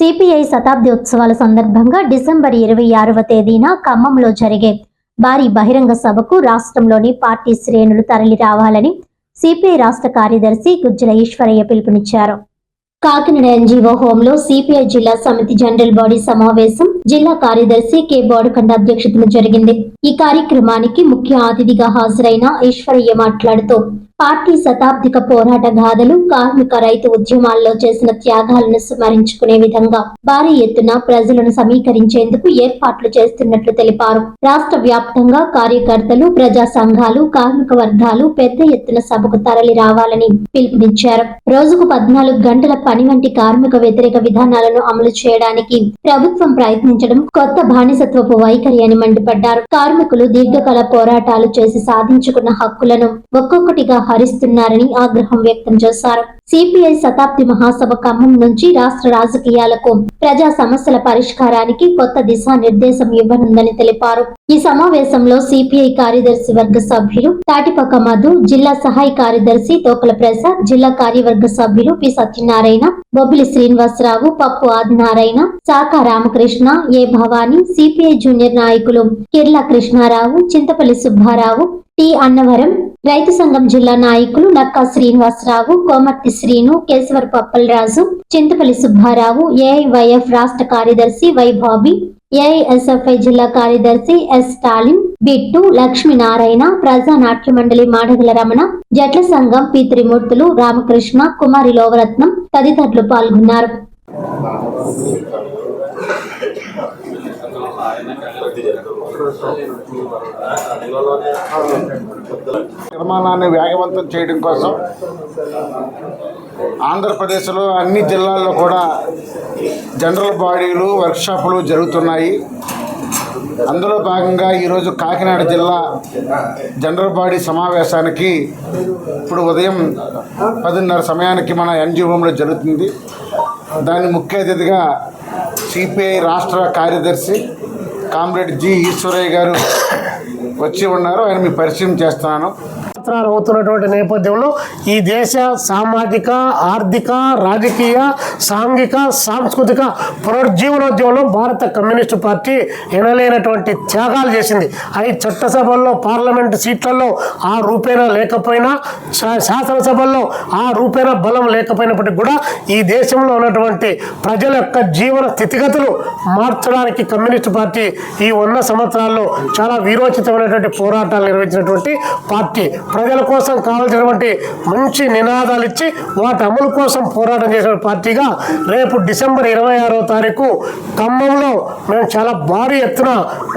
CPI శతాబ్ది ఉత్సవాల సందర్భంగా December ఇరవై ఆరవ తేదీన ఖమ్మంలో జరిగే భారీ బహిరంగ సభకు రాష్ట్రంలోని పార్టీ శ్రేణులు తరలి రావాలని సిపిఐ రాష్ట్ర కార్యదర్శి గుజ్జల ఈశ్వరయ్య పిలుపునిచ్చారు. కాకినాడ ఎన్జీఓ హోంలో సిపిఐ జిల్లా సమితి జనరల్ బాడీ సమావేశం జిల్లా కార్యదర్శి కె బోడకండ అధ్యక్షతన జరిగింది. ఈ కార్యక్రమానికి ముఖ్య అతిథిగా హాజరైన ఈశ్వరయ్య మాట్లాడుతూ పార్టీ శతాబ్దిక పోరాట గాథలు కార్మిక రైతు ఉద్యమాల్లో చేసిన త్యాగాలను స్మరించుకునే విధంగా భారీ ఎత్తున ప్రజలను సమీకరించేందుకు ఏర్పాట్లు చేస్తున్నట్లు తెలిపారు. రాష్ట్ర వ్యాప్తంగా కార్యకర్తలు ప్రజా సంఘాలు కార్మిక వర్గాలు పెద్ద ఎత్తున సభకు తరలి రావాలని పిలుపునిచ్చారు. రోజుకు పద్నాలుగు గంటల పని వంటి కార్మిక వ్యతిరేక విధానాలను అమలు చేయడానికి ప్రభుత్వం ప్రయత్నించడం కొత్త బానిసత్వపు వైఖరి అని మండిపడ్డారు. కార్మికులు దీర్ఘకాల పోరాటాలు చేసి సాధించుకున్న హక్కులను ఒక్కొక్కటిగా హరిస్తున్నారని ఆగ్రహం వ్యక్తం చేశారు. సిపిఐ శతాబ్ది మహాసభ ఖమ్మం నుంచి రాష్ట్ర రాజకీయాలకు ప్రజా సమస్యల పరిష్కారానికి కొత్త దిశానిర్దేశం ఇవ్వనుందని తెలిపారు. ఈ సమావేశంలో సిపిఐ కార్యదర్శి వర్గ సభ్యులు తాటిపక్క మధు జిల్లా సహాయ కార్యదర్శి తోకల ప్రసాద్ జిల్లా కార్యవర్గ సభ్యులు P. Satyanarayana Bobbili Srinivasarao Pappu Adinarayana Sakha Ramakrishna A Bhavani CPI junior నాయకులు కిర్లా కృష్ణారావు చింతపల్లి సుబ్బారావు టి అన్నవరం రైతు సంఘం జిల్లా నాయకులు నక్కా శ్రీనివాసరావు కోమర్తి శ్రీను కేశవర్ పప్పలరాజు చింతపల్లి సుబ్బారావు ఏఐవైఎఫ్ రాష్ట్ర కార్యదర్శి వై బాబీ ఏఐఎస్ఎఫ్ఐ జిల్లా కార్యదర్శి ఎస్ స్టాలిన్ బిట్టు లక్ష్మీనారాయణ ప్రజా నాట్య మండలి మాడగల రమణ జట్ల సంఘం పి త్రిమూర్తులు రామకృష్ణ కుమారి లోవరత్నం తదితరులు పాల్గొన్నారు. నిర్మాణాన్ని వేగవంతం చేయడం కోసం ఆంధ్రప్రదేశ్లో అన్ని జిల్లాల్లో కూడా జనరల్ బాడీలు వర్క్షాపులు జరుగుతున్నాయి. అందులో భాగంగా ఈరోజు కాకినాడ జిల్లా జనరల్ బాడీ సమావేశానికి ఇప్పుడు ఉదయం పదిన్నర సమయానికి మన ఎన్జిఓంలో జరుగుతుంది. దాని ముఖ్య అతిథిగా సిపిఐ రాష్ట్ర కార్యదర్శి కామ్రేడ్ జి ఈశ్వరయ్య గారు వచ్చి ఉన్నారు. ఆయన మీ పరిచయం చేస్తున్నాను. సంవత్సరాలు అవుతున్నటువంటి నేపథ్యంలో ఈ దేశ సామాజిక ఆర్థిక రాజకీయ సాంఘిక సాంస్కృతిక పునరుజ్జీవనోద్యమంలో భారత కమ్యూనిస్టు పార్టీ ఎనలేనటువంటి త్యాగాలు చేసింది. అవి చట్టసభల్లో పార్లమెంటు సీట్లలో ఆ రూపేణా లేకపోయినా శా- శాసనసభల్లో ఆ రూపేణా బలం లేకపోయినప్పటికీ కూడా ఈ దేశంలో ఉన్నటువంటి ప్రజల యొక్క జీవన స్థితిగతులు మార్చడానికి కమ్యూనిస్టు పార్టీ ఈ వంద సంవత్సరాల్లో చాలా వీరోచితమైనటువంటి పోరాటాలు నిర్వహించినటువంటి పార్టీ. ప్రజల కోసం కావాల్సినటువంటి మంచి నినాదాలు ఇచ్చి వాటి అమలు కోసం పోరాటం చేసిన పార్టీగా రేపు డిసెంబర్ ఇరవై ఆరో తారీఖు ఖమ్మంలో మేము చాలా భారీ ఎత్తున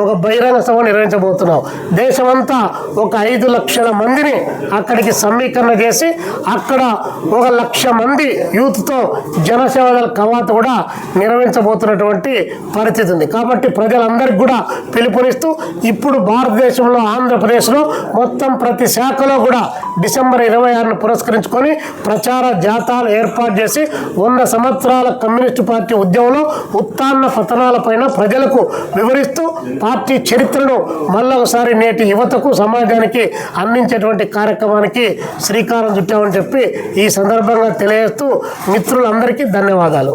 ఒక బహిరంగ సభ నిర్వహించబోతున్నాం. దేశమంతా ఒక ఐదు లక్షల మందిని అక్కడికి సమీకరణ చేసి అక్కడ ఒక లక్ష మంది యూత్తో జనసేవల కవాతు కూడా నిర్వహించబోతున్నటువంటి పరిస్థితి ఉంది. కాబట్టి ప్రజలందరికీ కూడా పిలుపునిస్తూ ఇప్పుడు భారతదేశంలో ఆంధ్రప్రదేశ్లో మొత్తం ప్రతి శాఖలో కూడా డిసెంబర్ ఇరవై ఆరును పురస్కరించుకొని ప్రచార జాతాలు ఏర్పాటు చేసి వంద సంవత్సరాల కమ్యూనిస్టు పార్టీ ఉద్యమంలో ఉత్తాన్న పతనాలపైన ప్రజలకు వివరిస్తూ పార్టీ చరిత్రను మళ్ళొకసారి నేటి యువతకు సమాజానికి అందించేటువంటి కార్యక్రమానికి శ్రీకారం చుట్టామని చెప్పి ఈ సందర్భంగా తెలియజేస్తూ మిత్రులందరికీ ధన్యవాదాలు.